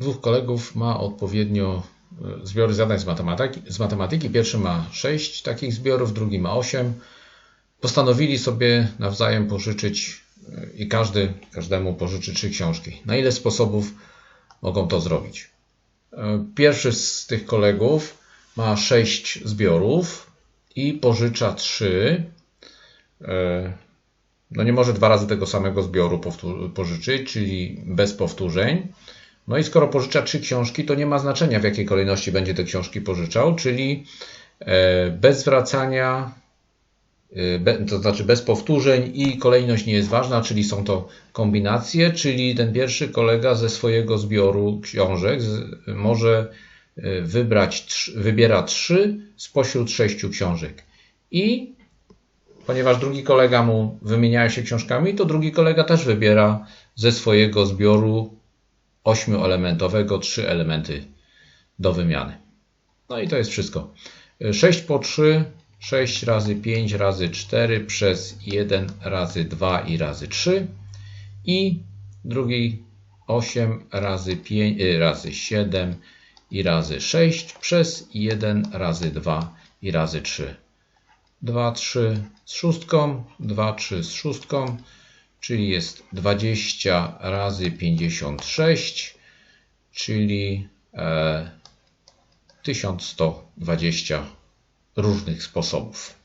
dwóch kolegów ma odpowiednio e, zbiory zadań z matematyki. Z matematyki. Pierwszy ma 6 takich zbiorów, drugi ma 8. Postanowili sobie nawzajem pożyczyć e, i każdy każdemu pożyczy trzy książki. Na ile sposobów mogą to zrobić? E, Pierwszy z tych kolegów ma 6 zbiorów i pożycza 3. No nie może dwa razy tego samego zbioru pożyczyć, czyli bez powtórzeń. No i skoro pożycza trzy książki, to nie ma znaczenia w jakiej kolejności będzie te książki pożyczał, czyli e, bez zwracania, e, to znaczy bez powtórzeń i kolejność nie jest ważna, czyli są to kombinacje, czyli ten pierwszy kolega ze swojego zbioru książek może e, wybrać, wybiera trzy spośród sześciu książek. I ponieważ drugi kolega mu wymieniają się książkami, to drugi kolega też wybiera ze swojego zbioru ośmioelementowego trzy elementy do wymiany. No i to jest wszystko. 6 po 3, 6 razy 5 razy 4 przez 1 razy 2 i razy 3 i drugi 8 razy 5 y, razy 7 i razy 6 przez 1 razy 2 i razy 3. 2, 3 z szóstką, 2, 3 z szóstką, czyli jest 20 razy 56, czyli e, 1120 różnych sposobów.